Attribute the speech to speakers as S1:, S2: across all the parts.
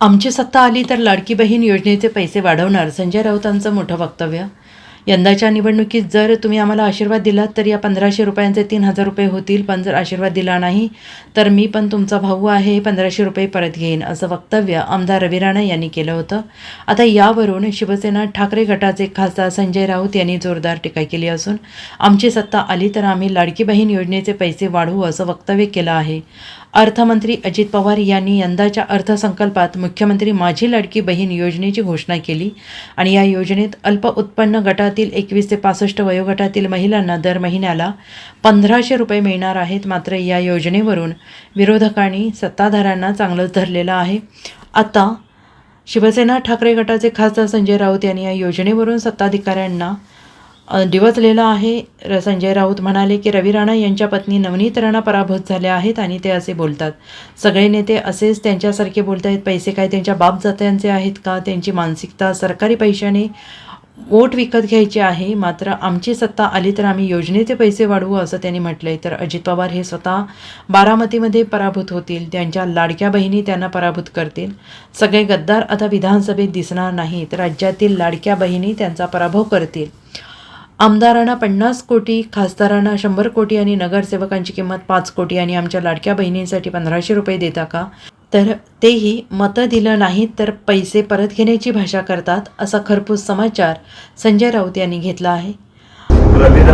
S1: आमची सत्ता आली तर लाडकी बहीण योजनेचे पैसे वाढवणार संजय राऊतांचं मोठं वक्तव्य. यंदाच्या निवडणुकीत जर तुम्ही आम्हाला आशीर्वाद दिलात तर या पंधराशे रुपयांचे तीन हजार रुपये होतील. पण जर आशीर्वाद दिला नाही तर मी पण तुमचा भाऊ आहे पंधराशे रुपये परत घेईन असं वक्तव्य आमदार रवी राणा यांनी केलं होतं. आता यावरून शिवसेना ठाकरे गटाचे खासदार संजय राऊत यांनी जोरदार टीका केली असून आमची सत्ता आली तर आम्ही लाडकी बहीण योजनेचे पैसे वाढवू असं वक्तव्य केलं आहे. अर्थमंत्री अजित पवार यांनी यंदाच्या अर्थसंकल्पात मुख्यमंत्री माझी लाडकी बहीण योजनेची घोषणा केली आणि या योजनेत अल्प उत्पन्न गटातील एकवीस ते पासष्ट वयोगटातील महिलांना दर महिन्याला पंधराशे रुपये मिळणार आहेत. मात्र या योजनेवरून विरोधकांनी सत्ताधाऱ्यांना चांगलंच धरलेलं आहे. आता शिवसेना ठाकरे गटाचे खासदार संजय राऊत यांनी या योजनेवरून सत्ताधिकाऱ्यांना डिवचलेला आहे. र- संजय राऊत म्हणाले की रवी राणा यांच्या पत्नी नवनीत राणा पराभूत झाल्या आहेत आणि ते असे बोलतात. सगळे नेते असेच त्यांच्यासारखे बोलत आहेत पैसे काय त्यांच्या बाप जात्यांचे आहेत का? त्यांची मानसिकता सरकारी पैशाने वोट विकत घ्यायचे आहे. मात्र आमची सत्ता आली तर आम्ही योजनेचे पैसे वाढवू असं त्यांनी म्हटलंय. तर अजित पवार हे स्वतः बारामतीमध्ये पराभूत होतील. त्यांच्या लाडक्या बहिणी त्यांना पराभूत करतील. सगळे गद्दार आता विधानसभेत दिसणार नाहीत. राज्यातील लाडक्या बहिणी त्यांचा पराभव करतील. आमदारांना पन्नास कोटी खासदारांना शंभर कोटी आणि नगरसेवकांची किंमत पाच कोटी आणि आमच्या लाडक्या बहिणींसाठी पंधराशे रुपये देता का? तर तेही मतं दिलं नाहीत तर पैसे परत घेण्याची भाषा करतात असा खरपूस समाचार संजय राऊत यांनी घेतला आहे.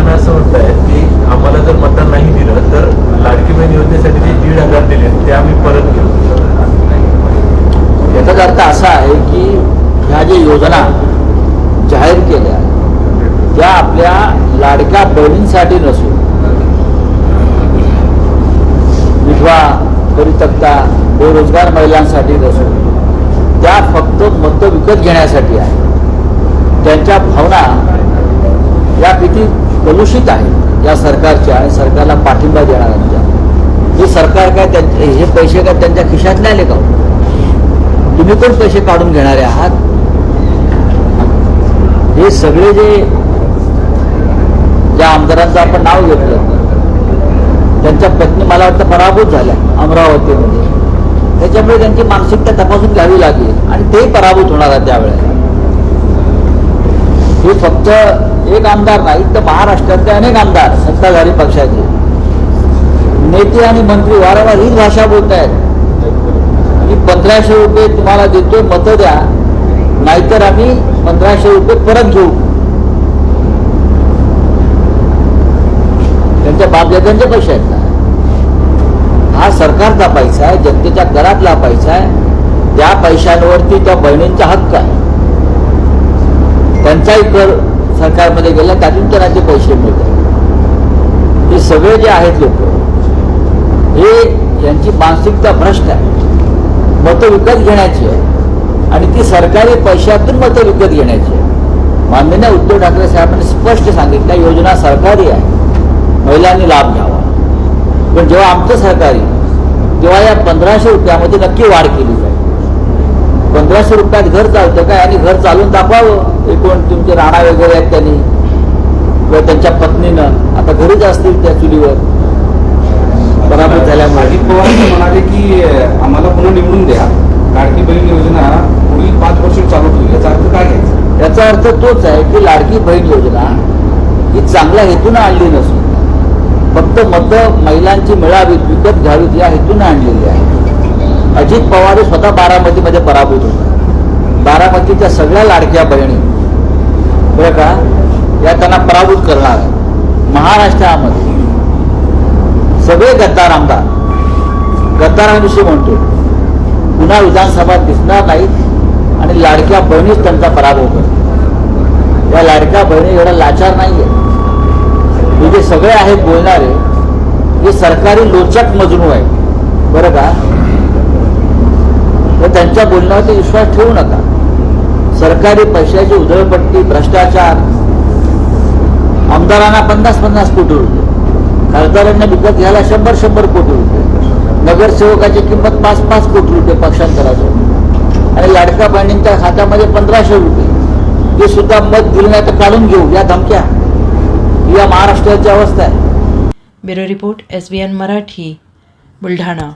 S2: असं म्हणत आहे की आम्हाला जर मतदान नाही दिलं तर लाडकी बहीण योजनेसाठी जे दीड हजार दिले ते आम्ही परत घेऊ.
S3: याचाच अर्थ असा आहे की ह्या ज्या योजना जाहीर केल्या आपल्या लाडक्या बहिणींसाठी नसून विधवा परितक्ता बेरोजगार महिलांसाठी नसून त्या फक्त मत विकत घेण्यासाठी आहे. त्यांच्या भावना या किती कलुषित आहेत या सरकारच्या आणि सरकारला पाठिंबा देणाऱ्यांच्या हे सरकार काय त्यांचे हे पैसे काय त्यांच्या खिशातले आले का हो? तुम्ही कोण पैसे काढून घेणारे आहात. हे सगळे जे ज्या आमदारांचं आपण नाव घेतलं. त्यांच्या पत्नी मला वाटतं पराभूत झाल्या अमरावतीमध्ये. त्याच्यामुळे त्यांची मानसिकता तपासून घ्यावी लागेल आणि ते पराभूत होणार आहे त्यावेळेला हे फक्त एक आमदार नाही तर महाराष्ट्रातले अनेक आमदार सत्ताधारी पक्षाचे. नेते आणि मंत्री वारंवार हीच भाषा बोलत आहेत. मी पंधराशे रुपये तुम्हाला देतोय मतं द्या. नाहीतर आम्ही पंधराशे रुपये परत घेऊ. त्यांच्या बापजात्यांचे पैसे आहेत ना. हा सरकारचा पैसा आहे जनतेच्या घरातला पैसा आहे. त्या पैशांवरती त्या बहिणींचा हक्क आहे. त्यांचाही कर सरकारमध्ये गेला त्यातून त्यांना पैसे मिळतात. हे सगळे जे आहेत लोक हे यांची मानसिकता भ्रष्ट आहे. मतं विकत घेण्याची आहे. आणि ती सरकारी पैशातून मतं विकत घेण्याची आहे. माननीय उद्धव ठाकरे साहेबांनी स्पष्ट सांगितलं योजना सरकारी आहे. महिलांनी लाभ घ्यावा. पण जेव्हा आमचं सरकारी तेव्हा या पंधराशे रुपयामध्ये नक्की वाढ केली जाईल. पंधराशे रुपयात घर चालतं काय? आणि घर चालून दाखवावं. एकूण तुमचे राणा वगैरे आहेत त्यांनी. किंवा त्यांच्या पत्नीनं. आता घरीच असतील त्या चुलीवर. पराभूत झाल्यामुळे.
S4: अजित पवार म्हणाले की आम्हाला पुन्हा निवडून द्या. लाडकी बहीण योजना पुढील पाच वर्ष चालू ठेवू. याचा अर्थ काय घ्यायचा?
S3: याचा अर्थ तोच आहे की लाडकी बहीण योजना ही चांगल्या हेतून आणली नसून फक्त मतं महिलांची मिळावीत विकत घ्यावीत या हेतून आणलेली आहे. अजित पवार हे स्वतः बारामतीमध्ये पराभूत होते. बारामतीच्या सगळ्या लाडक्या बहिणी बरं का या त्यांना पराभूत करणार आहे महाराष्ट्रामध्ये सगळे गद्दार आमदार गद्दारांविषयी म्हणतो. पुन्हा विधानसभा दिसणार नाहीत आणि लाडक्या बहिणीच त्यांचा पराभव करतो या लाडक्या बहिणी एवढा लाचार नाही आहे हे जे सगळे आहेत बोलणारे हे सरकारी लोचक मजनू आहे बरं का? तर त्यांच्या बोलण्यावरती विश्वास ठेवू नका. सरकारी पैशाची उधळपट्टी भ्रष्टाचार. आमदारांना पन्नास पन्नास कोटी रुपये. खासदारांना विकत घ्यायला शंभर शंभर कोटी रुपये. नगरसेवकाची किंमत पाच पाच कोटी रुपये पक्षांतराचं आणि लाडका बहिणींच्या खात्यामध्ये पंधराशे रुपये. ते सुद्धा मत दिलं नाही तर काढून घेऊ या धमक्या. या महाराष्ट्राची अवस्था आहे.
S1: Bureau report S B N Marathi Buldhana.